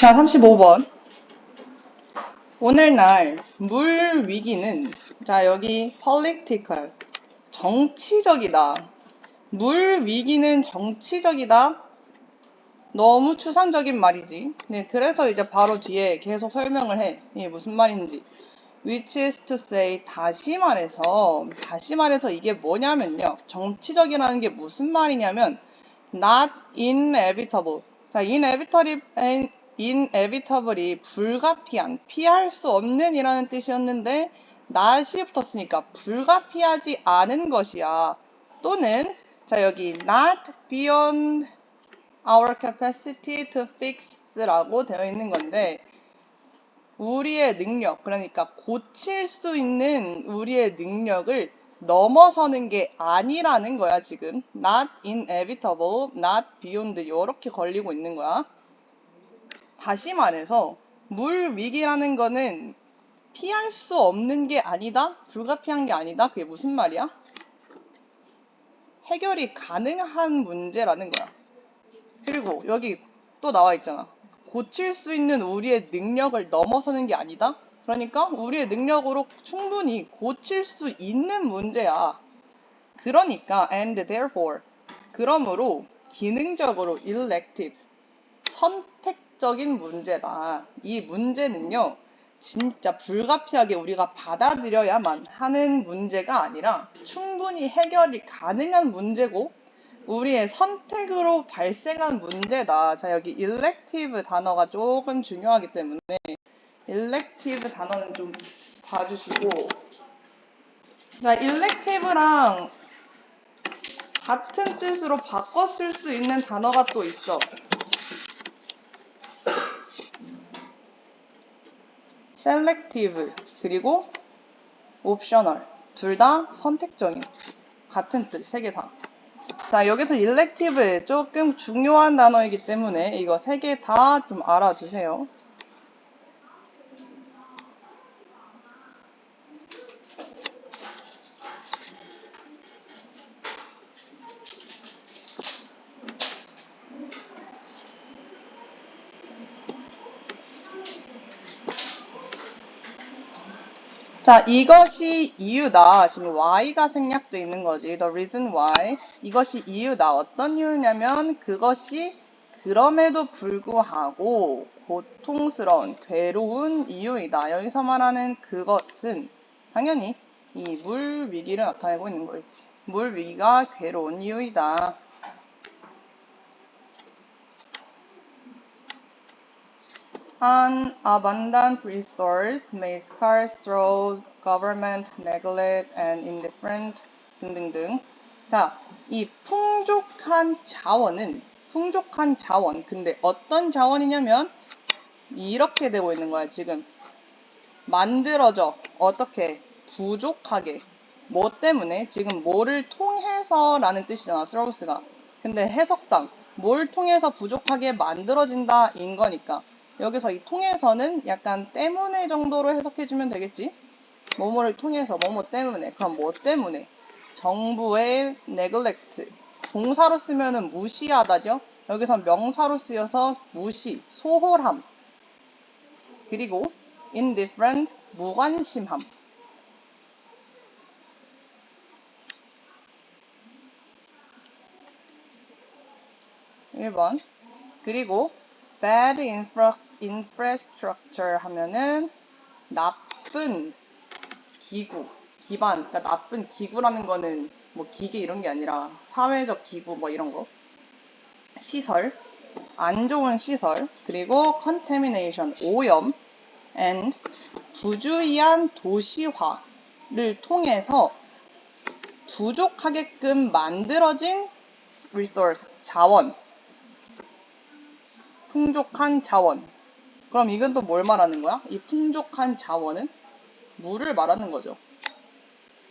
자, 35번. 오늘날 물 위기는 자, 여기 political 정치적이다. 물 위기는 정치적이다. 너무 추상적인 말이지. 네, 그래서 이제 바로 뒤에 계속 설명을 해. 이게 무슨 말인지. which is to say 다시 말해서 다시 말해서 이게 뭐냐면요. 정치적이라는 게 무슨 말이냐면 not inevitable. 자, inevitable inevitable이 불가피한, 피할 수 없는 이라는 뜻이었는데 not이 붙었으니까 불가피하지 않은 것이야. 또는 자 여기 not beyond our capacity to fix라고 되어 있는 건데 우리의 능력, 그러니까 고칠 수 있는 우리의 능력을 넘어서는 게 아니라는 거야, 지금. not inevitable, not beyond 이렇게 걸리고 있는 거야. 다시 말해서 물 위기라는 거는 피할 수 없는 게 아니다? 불가피한 게 아니다? 그게 무슨 말이야? 해결이 가능한 문제라는 거야. 그리고 여기 또 나와 있잖아. 고칠 수 있는 우리의 능력을 넘어서는 게 아니다? 그러니까 우리의 능력으로 충분히 고칠 수 있는 문제야. 그러니까 and therefore 그러므로 기능적으로 elective 선택 적인 문제다. 이 문제는요. 진짜 불가피하게 우리가 받아들여야만 하는 문제가 아니라 충분히 해결이 가능한 문제고 우리의 선택으로 발생한 문제다. 자, 여기 elective 단어가 조금 중요하기 때문에 elective 단어는 좀 봐주시고 자, elective랑 같은 뜻으로 쓸수 있는 단어가 또 있어. Selective 그리고 optional 둘 다 선택적인 같은 뜻 세 개 다. 자 여기서 elective 조금 중요한 단어이기 때문에 이거 세 개 다 좀 알아두세요. 자, 이것이 이유다. 지금 why가 생략돼 있는 거지. The reason why. 이것이 이유다. 어떤 이유냐면 그것이 그럼에도 불구하고 고통스러운, 괴로운 이유이다. 여기서 말하는 그것은 당연히 이 물 위기를 나타내고 있는 거겠지. 물 위기가 괴로운 이유이다. An abundant resource may scarce through government neglect and indifference 등등등. 자, 이 풍족한 자원은 풍족한 자원. 근데 어떤 자원이냐면 이렇게 되고 있는 거야, 지금. 만들어져. 어떻게? 부족하게. 뭐 때문에? 지금 뭐를 통해서 라는 뜻이잖아, 트러블스가. 근데 해석상 뭘 통해서 부족하게 만들어진다 인 거니까. 여기서 이 통해서는 약간 때문에 정도로 해석해주면 되겠지? 뭐뭐를 통해서, 뭐뭐 때문에. 그럼 뭐 때문에? 정부의 neglect. 동사로 쓰면은 무시하다죠? 여기서 명사로 쓰여서 무시, 소홀함. 그리고 indifference, 무관심함. 1번. 그리고 bad infra, infrastructure 하면은 나쁜 기구, 기반, 그러니까 나쁜 기구라는 거는 뭐 기계 이런 게 아니라 사회적 기구 뭐 이런 거. 시설, 안 좋은 시설, 그리고 contamination, 오염, and 부주의한 도시화를 통해서 부족하게끔 만들어진 resource, 자원, 풍족한 자원. 그럼 이건 또 뭘 말하는 거야? 이 풍족한 자원은 물을 말하는 거죠.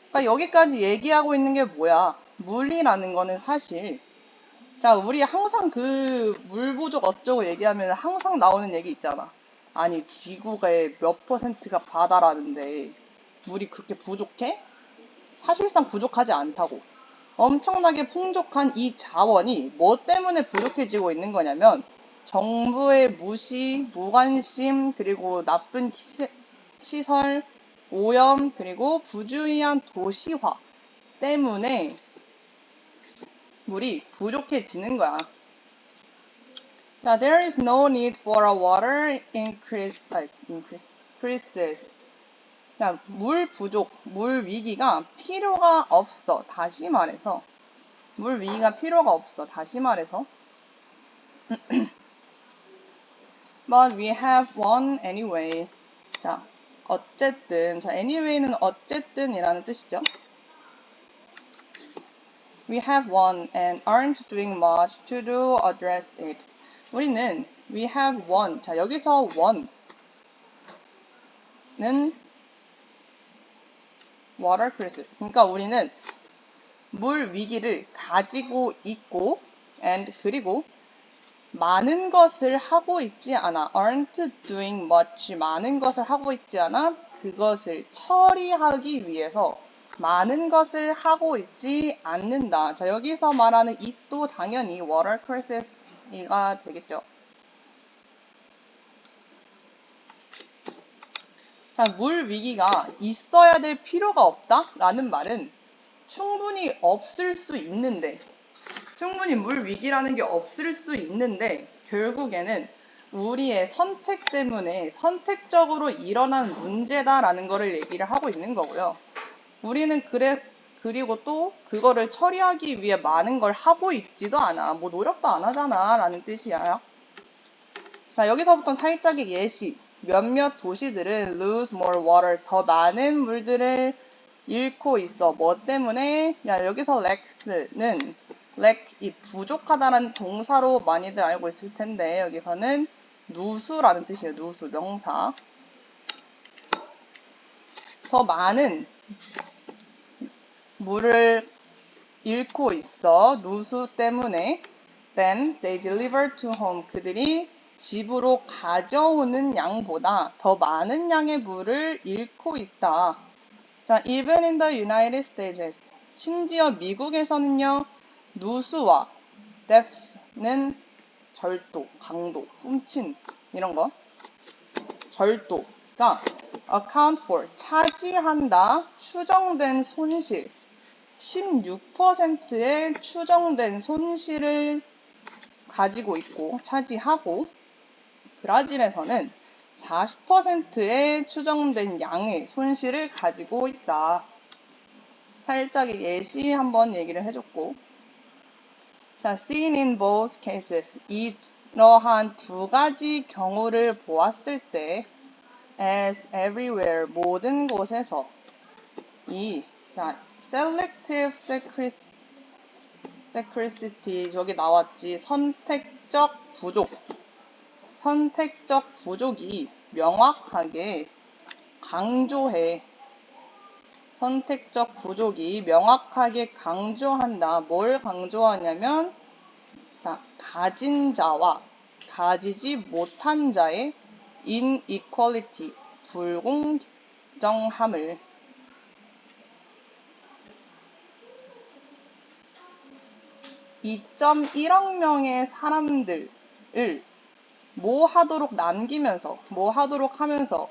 그러니까 여기까지 얘기하고 있는 게 뭐야? 물이라는 거는 사실 자, 우리 항상 그 물 부족 어쩌고 얘기하면 항상 나오는 얘기 있잖아. 아니, 지구의 몇 퍼센트가 바다라는데 물이 그렇게 부족해? 사실상 부족하지 않다고. 엄청나게 풍족한 이 자원이 뭐 때문에 부족해지고 있는 거냐면 정부의 무시, 무관심, 그리고 나쁜 시, 시설, 오염, 그리고 부주의한 도시화 때문에 물이 부족해지는 거야. 자, there is no need for a water increase, increases. 자, 물 부족, 물 위기가 필요가 없어. 다시 말해서 물 위기가 필요가 없어. 다시 말해서 But we have one anyway. 자, 어쨌든 자, anyway는 어쨌든이라는 뜻이죠. We have one and aren't doing much to do address it. 우리는 we have one. 자, 여기서 one는 water crisis. 그러니까 우리는 물 위기를 가지고 있고 and 그리고 많은 것을 하고 있지 않아. aren't doing much. 많은 것을 하고 있지 않아. 그것을 처리하기 위해서 많은 것을 하고 있지 않는다. 자, 여기서 말하는 it도 당연히 water crisis가 되겠죠. 자, 물 위기가 있어야 될 필요가 없다? 라는 말은 충분히 없을 수 있는데, 충분히 물 위기라는 게 없을 수 있는데, 결국에는 우리의 선택 때문에 선택적으로 일어난 문제다라는 거를 얘기를 하고 있는 거고요. 우리는 그래, 그리고 또 그거를 처리하기 위해 많은 걸 하고 있지도 않아. 뭐 노력도 안 하잖아. 라는 뜻이야. 자, 여기서부터 살짝의 예시. 몇몇 도시들은 lose more water. 더 많은 물들을 잃고 있어. 뭐 때문에? 야, 여기서 lacks는 lack, 이 부족하다라는 동사로 많이들 알고 있을 텐데, 여기서는 누수라는 뜻이에요. 누수, 명사. 더 많은 물을 잃고 있어. 누수 때문에. Then they deliver to home. 그들이 집으로 가져오는 양보다 더 많은 양의 물을 잃고 있다. 자, even in the United States. 심지어 미국에서는요, 누수와 death는 절도, 강도, 훔친, 이런 거. 절도가 account for, 차지한다, 추정된 손실. 16%의 추정된 손실을 가지고 있고 차지하고 브라질에서는 40%의 추정된 양의 손실을 가지고 있다. 살짝의 예시 한번 얘기를 해줬고 자, seen in both cases. 이러한 두 가지 경우를 보았을 때 as everywhere 모든 곳에서. 이 자, selective scarcity 저기 나왔지. 선택적 부족. 선택적 부족이 명확하게 강조해 선택적 부족이 명확하게 강조한다. 뭘 강조하냐면 자, 가진 자와 가지지 못한 자의 inequality 불공정함을 2.1억 명의 사람들을 뭐 하도록 남기면서 뭐 하도록 하면서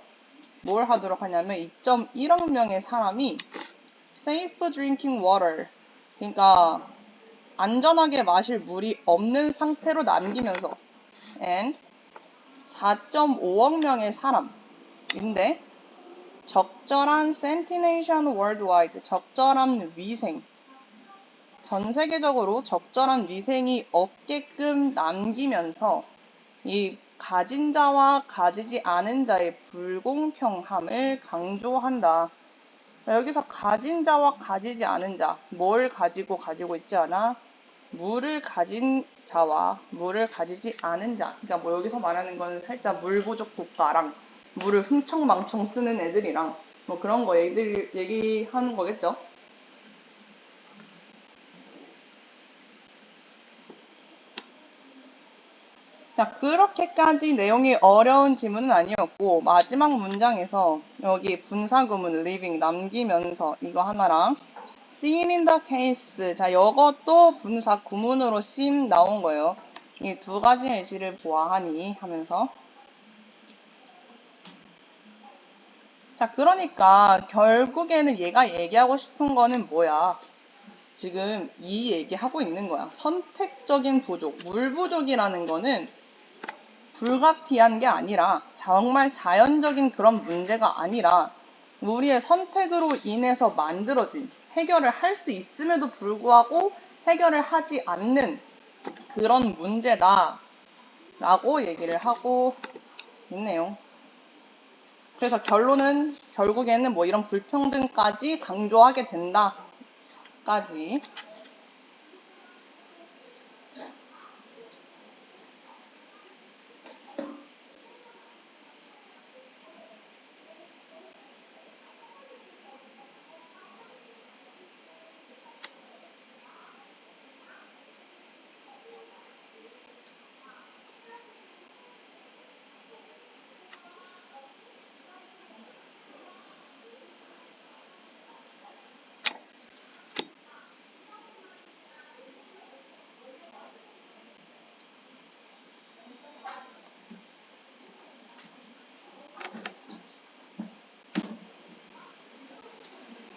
뭘 하도록 하냐면 2.1억 명의 사람이 safe drinking water 그러니까 안전하게 마실 물이 없는 상태로 남기면서 and 4.5억 명의 사람인데 적절한 sanitation worldwide 적절한 위생 전 세계적으로 적절한 위생이 없게끔 남기면서 이 가진 자와 가지지 않은 자의 불공평함을 강조한다. 여기서 가진 자와 가지지 않은 자, 뭘 가지고 가지고 있지 않아? 물을 가진 자와 물을 가지지 않은 자. 그러니까 뭐 여기서 말하는 건 살짝 물 부족 국가랑 물을 흥청망청 쓰는 애들이랑 뭐 그런 거 얘들 얘기하는 거겠죠. 자, 그렇게까지 내용이 어려운 지문은 아니었고, 마지막 문장에서 여기 분사구문 living 남기면서 이거 하나랑 seen in the case. 자, 이것도 분사 구문으로 seen 나온 거예요. 이 두 가지 예시를 보아하니 하면서 자, 그러니까 결국에는 얘가 얘기하고 싶은 거는 뭐야? 지금 이 얘기하고 있는 거야. 선택적인 부족, 물 부족이라는 거는 불가피한 게 아니라 정말 자연적인 그런 문제가 아니라 우리의 선택으로 인해서 만들어진 해결을 할 수 있음에도 불구하고 해결을 하지 않는 그런 문제다 라고 얘기를 하고 있네요. 그래서 결론은 결국에는 뭐 이런 불평등까지 강조하게 된다까지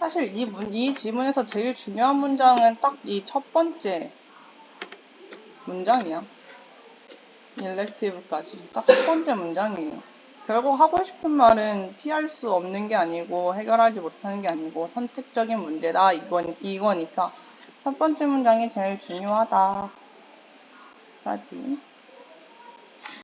사실 이, 문, 이 지문에서 제일 중요한 문장은 딱 이 첫 번째 문장이야. elective까지. 딱 첫 번째 문장이에요. 결국 하고 싶은 말은 피할 수 없는 게 아니고 해결하지 못하는 게 아니고 선택적인 문제다 이거, 이거니까 첫 번째 문장이 제일 중요하다. 까지.